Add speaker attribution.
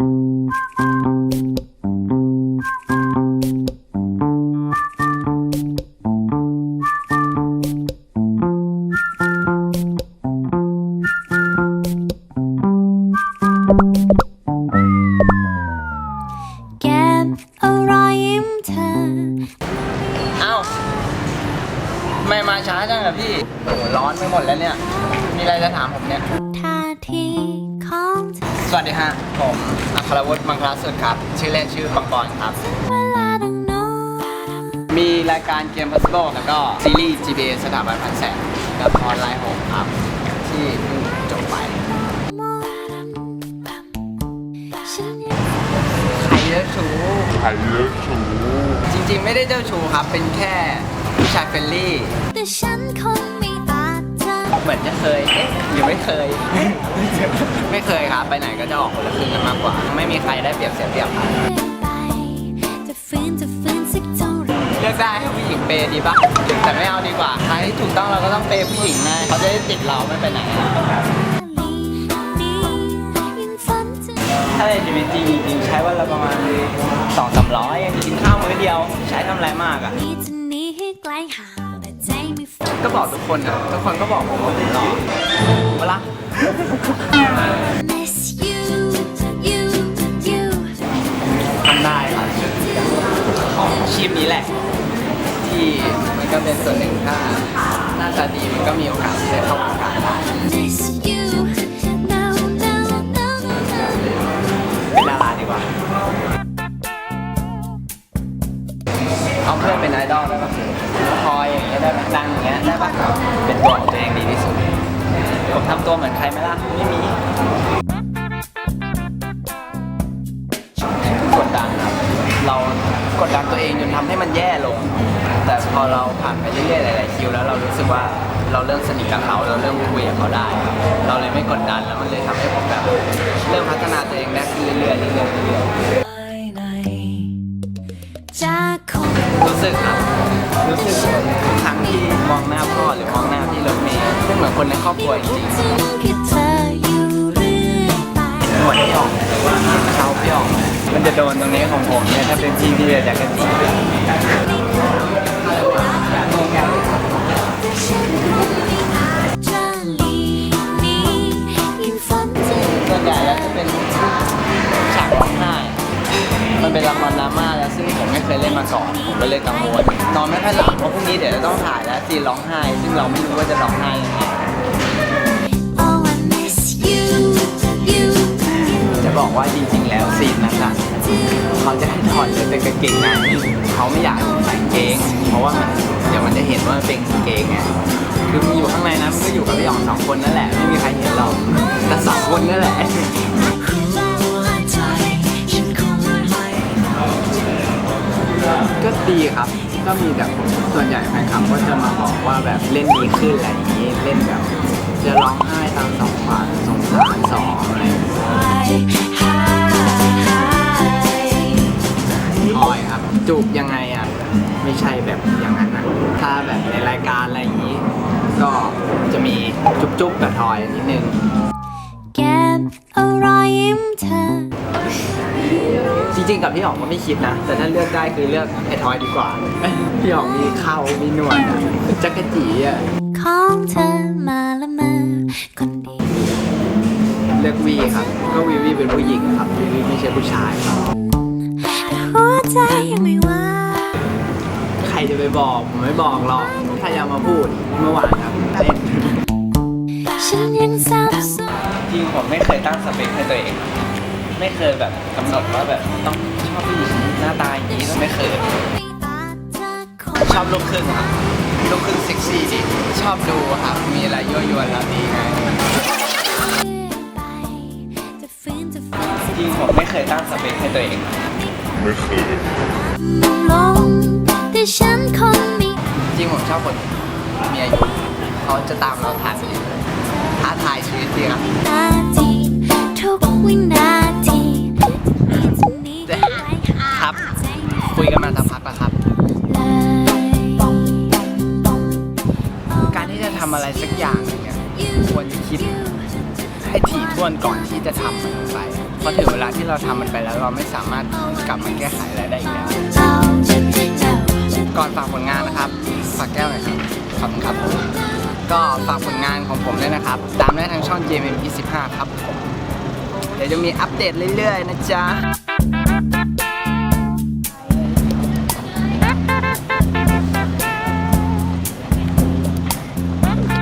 Speaker 1: เก็บเอารอยยิ้มเธอ
Speaker 2: เอ้าไม่มาช้าจังอะพี่โอ้โหร้อนไปหมดแล้วเนี่ย มีอะไรจะถามผมเนี่ย
Speaker 1: ท่า ทีของเธอ
Speaker 2: สวัสดีฮะ ผมอัครวุฒิมังคลาสุดครับ ชื่อเล่นชื่อปังปอนครับ
Speaker 1: เวลาดังโน้น
Speaker 2: มีรายการเกมพัซโ l แล้วก็ซีรีส์ GBA สถาบันพันแสงกับออนไลน์6ครับ ที่เพิ่งจบไป
Speaker 1: ฉันยัง
Speaker 2: ใครเจ้าชู้
Speaker 3: ใครเลิกชู้
Speaker 2: จริงๆ ไม่ได้เจ้าชู้ครับ เป็นแค่ผู้ชายเฟรนลี่
Speaker 1: แต่ฉันคง มือ
Speaker 2: นจะเคยเอ๊ะหรือไม่เคย ไม่เคยครับ ไปไหนก็จะออกคนละครึ่งกันมากกว่า ไม่มีใครได้เปรียบเสียเปรียบครับ
Speaker 1: เรื่อยไปจะฟื้นจะฟื้นสักเท่าไหร่
Speaker 2: เลือกได้ให้ผู้หญิงเปย์ดีปะแต่ไม่เอาดีกว่าใครที่ถูกต้องเราก็ต้องเปย์ผู้หญิงไงเขาจะได้ติดเราไม่ไปไหน
Speaker 1: นี้ยังฝันถึง
Speaker 2: ถ้าในชีวิตจริงจริงๆใช้วันละประมาณสองสามร้อยกินข้าวมื้อเดียว ใช้ทำอะไรมากอะ
Speaker 1: นี้จะหนีให้ไกลห่างแต่ใจไม่ฝัน
Speaker 2: ก็บอกทุกคนอะทุกคนก็บอกผมว่าผมหล่อเวลา
Speaker 1: Miss you you you
Speaker 2: ทำได้ครับของอาชีพนี้แหละ ที่มันก็เป็นส่วนหนึ่งถ้าหน้าตาดีมันก็มีโอกาสที่จะเข้าวงการได้ ลอยอย่างเงี้ยได้ปะดังอย่างเงี้ยได้ปะเป็นตัวของตัวเองดีที่สุด ผมทำตัวเหมือนใครไหมล่ะ ไม่มีกดดันครับ เรากดดันตัวเองจนทำให้มันแย่ลง แต่พอเราผ่านไปเรื่อยๆหลายๆคิวแล้วเรารู้สึกว่าเราเริ่มสนิทกับเขาเราเริ่มคุยกับเขาได้ เราเลยไม่กดดันแล้วมันเลยทำให้ผมแบบเริ่มพัฒนาตัวเองได้ขึ้นเรื่อยๆเรื่อยๆเรื่อยๆ
Speaker 1: จากคน
Speaker 2: รู้สึกครับรู้สึกทุกครั้งที่ มองหน้าพ่อหรือมองหน้าพี่รถเมย์เป็นเหมือนคนในครอบครัวจริง
Speaker 1: ถึงแค่เธออยู่เรื่อยไป
Speaker 2: ๆหนวดพี่ออกเขาพี่ออกมันจะโดนตรงนี้ของผมเนี่ยถ้าเป็นพี่พี่จะจักรจี
Speaker 1: จะหลีกหนียิ่งฝันถึง
Speaker 2: ส่วนใหญ่แล้วจะเป็นฉากร้องไห้มันเป็นละครดราม่าแล้วซึ่งผมไม่เคยเล่นมาก่อนผมก็เลยกังวลนอนไม่ค่อยหลับเพราะพรุ่งนี้เดี๋ยวจะต้องถ่ายแล้ว ซีนร้องไห้ ซึ่งเราไม่รู้ว่าจะร้องไห้ยังไง
Speaker 1: Oh I miss you you
Speaker 2: จะบอกว่าจริงๆ แล้วซีนนั้นน่ะเขาจะให้ถอดเลยเป็นกางเกงในเขาไม่อยากใส่กางเกง เพราะว่ามันเดี๋ยวมันจะเห็นว่ามันเป็นกางเกงไงคือมันอยู่ข้างในนะมันก็อยู่กับพี่อ๋องสองคนนั่นแหละไม่มีใครเห็นหรอกแต่สองคนนั่นแหละก็ดีครับ ก็มีแบบส่วนใหญ่แฟนคลับก็จะมาบอกว่าแบบเล่นดีขึ้นอะไรอย่างนี้เล่นแบบจะร้องไห้ตามสองฝ่ายสงสารสองอะไรอย่างนี้ออยครับ จูบยังไงอะไม่ใช่แบบอย่างนั้นนะถ้าแบบในรายการอะไรอย่างนี้ ก็จะมีจุ๊บๆกับทอยนิดนึง
Speaker 1: เก็บอรอยยิ้มเธอ
Speaker 2: ริงๆกับพี่หอมก็ไม่คิดนะ แต่ถ้าเลือกได้คือเลือกไอ้ทอยดีกว่า พี่หอมมีเข่ามีหนวดอะจักรจีอะ
Speaker 1: ของเธอมาละเมอคนเดียว
Speaker 2: เลือกวีครับ ก็วีวีเป็นผู้หญิงครับวีวีไม่ใช่ผู้ชายครับ
Speaker 1: แต่หัวใจยังไม่ว่าง
Speaker 2: ใครจะไปบอกผมไม่บอกหรอกถ้าอยากมาพูดเมื่อวานครับเต้น
Speaker 1: ฉันยังสับสน
Speaker 2: จริงผมไม่เคยตั้งสเปคให้ตัวเอง ไม่เคยแบบกำหนดว่าแบบต้องชอบผู้หญิงหน้าตาอย่างนี้ต้องไม่เคย ชอบลูกครึ่งครับลูกครึ่งเซ็กซี่ดิชอบดูครับ มีอะไรยั่วยวนแล้วดีไง
Speaker 1: จ
Speaker 2: ริงผมไม่เคยตั้งสเปคให้ตัวเอง
Speaker 3: ไม่เคย
Speaker 2: จริงผมชอบคนมีอายุเขาจะตามเราทันท้าทายชีวิตจริงครับ
Speaker 1: นาทีทุกวินา
Speaker 2: สักอย่างหนึงเนี่ยควรคิดให้ถี่ถ้วนก่อนที่จะทำมันลงไปเพอถึงเวลาที่เราทำมันไปแล้วเราไม่สามารถกลับมาแก้ไขอะไรได้อีกแล้ว ก่อนฝากผลงานนะครับ ฝากแก้วหน่อยครับ ขอบคุณครับก็ฝากผลงานของผมด้วยนะครับ ตามได้ทางช่อง JMM 25 ครับผมเดี๋ยวจะมีอัปเดตเรื่อยๆ นะจ๊ะ